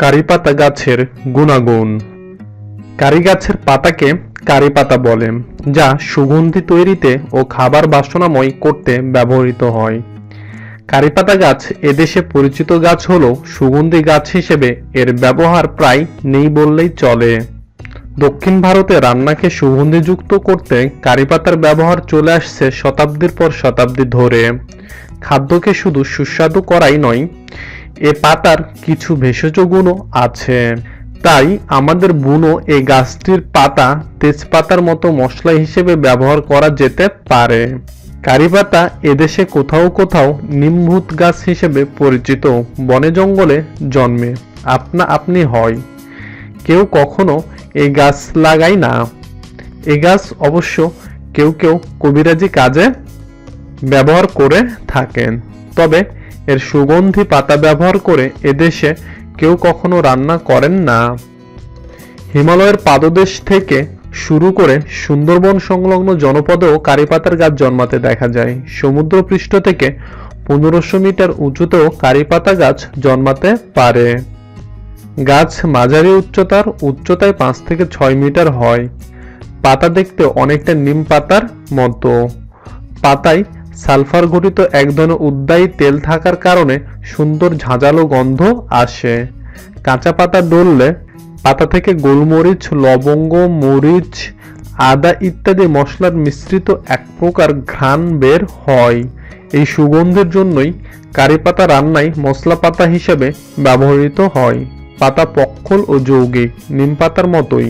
কারি পাতা গাছের গুণাগুণ। কারি গাছের পাতাকে কারি পাতা বলে, যা সুগন্ধি তৈরিতে ও খাবার বাসনাময় করতে ব্যবহৃত হয়। কারি পাতা গাছ এদেশে পরিচিত গাছ হলো সুগন্ধি গাছ হিসেবে এর ব্যবহার প্রায় নেই বললেই চলে। দক্ষিণ ভারতে রান্নাকে সুগন্ধিযুক্ত করতে কারি পাতার ব্যবহার চলে আসছে শতাব্দীর পর শতাব্দী ধরে। খাদ্যকে শুধু সুস্বাদু করাই নয় এ পাতার কিছু ভেষজ গুণও আছে। তাই আমাদের বুনো এই গাছটির পাতা তেজপাতার মতো মশলা হিসেবে ব্যবহার করা যেতে পারে। কারি পাতা এদেশে কোথাও কোথাও নিমভূত গাছ হিসেবে পরিচিত। বনে জঙ্গলে জন্মে। আপনা আপনি হয়। কেউ কখনো এই গাছ লাগায় না। এ গাছ অবশ্য কেউ কেউ কবিরাজি কাজে ব্যবহার করে থাকেন। তবে এর সুগন্ধি পাতা ব্যবহার করে এদেশে কেউ কখনো রান্না করেন না। হিমালয়ের পাদদেশ থেকে শুরু করে সুন্দরবন সংলগ্ন জনপদেও কারিপাতার গাছ জন্মাতে দেখা যায়। সমুদ্রপৃষ্ঠ থেকে পনেরোশো মিটার উঁচুতেও কারিপাতা গাছ জন্মাতে পারে। গাছ মাঝারি উচ্চতার, উচ্চতায় পাঁচ থেকে ছয় মিটার হয়। পাতা দেখতে অনেকটা নিম পাতার মতো। পাতায় সালফার ঘটিত এক ধরনের উদ্দায়ী তেল থাকার কারণে সুন্দর ঝাঁঝালো গন্ধ আসে। কাঁচা পাতা ডললে পাতা থেকে গোলমরিচ, লবঙ্গ, মরিচ, আদা ইত্যাদি মশলার মিশ্রিত এক প্রকার ঘ্রাণ বের হয়। এই সুগন্ধের জন্যই কারি পাতা রান্নায় মশলা পাতা হিসেবে ব্যবহৃত হয়। পাতা পক্ষল ও যৌগিক, নিম পাতার মতোই।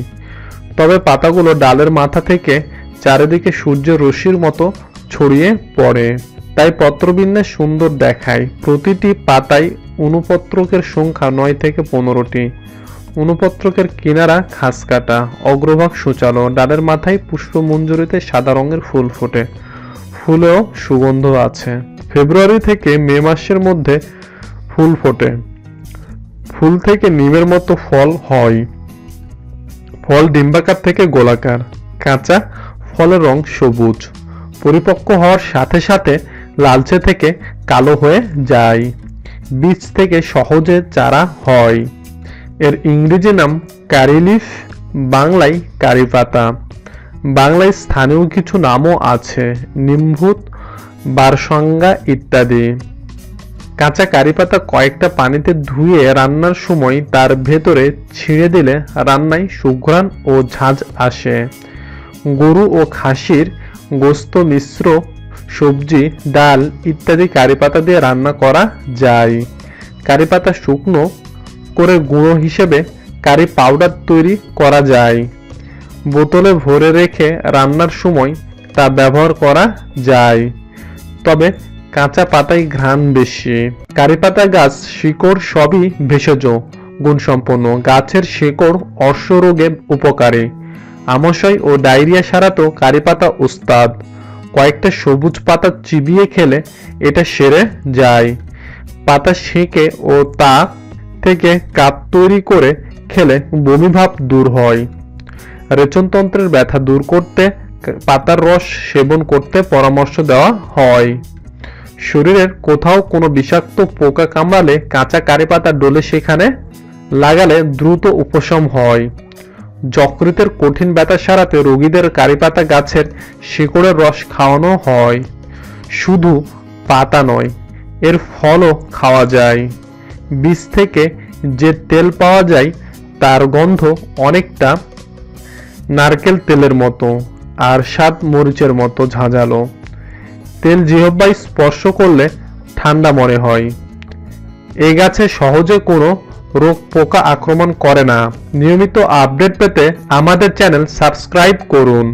তবে পাতাগুলো ডালের মাথা থেকে চারিদিকে সূর্যের রশ্মির মতো ছড়িয়ে পড়ে। তাই পত্রবিন্যাস সুন্দর দেখায়। প্রতিটি পাতায় অনুপত্রকের সংখ্যা নয় থেকে পনেরোটি। অনুপত্রকের কিনারা খাস কাটা, অগ্রভাগ সূচালো, ডালের মাথায় পুষ্পমঞ্জুরিতে সাদা রঙের ফুল ফোটে। ফুলেও সুগন্ধ আছে। ফেব্রুয়ারি থেকে মে মাসের মধ্যে ফুল ফোটে। ফুল থেকে নিমের মতো ফল হয়। ফল ডিম্বাকার থেকে গোলাকার। কাঁচা ফলের রং সবুজ। পরিপক্ক হওয়ার সাথে সাথে লালচে থেকে কালো হয়ে যায়। বীজ থেকে সহজে চারা হয়। এর ইংরেজি নাম কারিলিফ, বাংলায় কারি পাতা বাংলায় স্থানীয় কিছু নামও আছে, নিম্ভূত, বারসঙ্গা ইত্যাদি। কাঁচা কারি পাতা কয়েকটা পানিতে ধুয়ে রান্নার সময় তার ভেতরে ছিঁড়ে দিলে রান্নায় সুঘ্রাণ ও ঝাঁঝ আসে। গরু ও খাসির গোস্ত, মিশ্র সবজি, ডাল ইত্যাদি কারি পাতা দিয়ে রান্না করা যায়। কারি পাতা শুকনো করে গুঁড়ো হিসেবে কারি পাউডার তৈরি করা যায়। বোতলে ভরে রেখে রান্নার সময় তা ব্যবহার করা যায়। তবে কাঁচা পাতায় ঘ্রাণ বেশি। কারি পাতা গাছ, শিকড় সবই ভেষজ, গুণসম্পন্ন। গাছের শিকড় অশ্বরোগে উপকারী। আমাশয় ও ডায়রিয়া সারাতেও কারি পাতা উস্তাদ। কয়েকটা সবুজ পাতা চিবিয়ে খেলে এটা সেরে যায়। পাতা সেঁকে ও তা থেকে কাপ তৈরি করে খেলে বমিভাব দূর হয়। রেচনতন্ত্রের ব্যথা দূর করতে পাতার রস সেবন করতে পরামর্শ দেওয়া হয়। শরীরের কোথাও কোনো বিষাক্ত পোকা কামড়ালে কাঁচা কারি পাতা ডলে সেখানে লাগালে দ্রুত উপশম হয়। যকৃতের কঠিন ব্যথা সারাতে রোগীদের কারি পাতা গাছের শিকড়ের রস খাওয়ানো হয়। শুধু পাতা নয়, এর ফলও খাওয়া যায়। বীজ থেকে যে তেল পাওয়া যায়, তার গন্ধ অনেকটা নারকেল তেলের মতো আর স্বাদ মরিচের মতো ঝাঁঝালো। তেল জিহ্বায় স্পর্শ করলে ঠান্ডা মনে হয়। এই গাছে সহজে কোনো রোগ পোকা আক্রমণ করে না। নিয়মিত আপডেট পেতে আমাদের চ্যানেল সাবস্ক্রাইব করুন।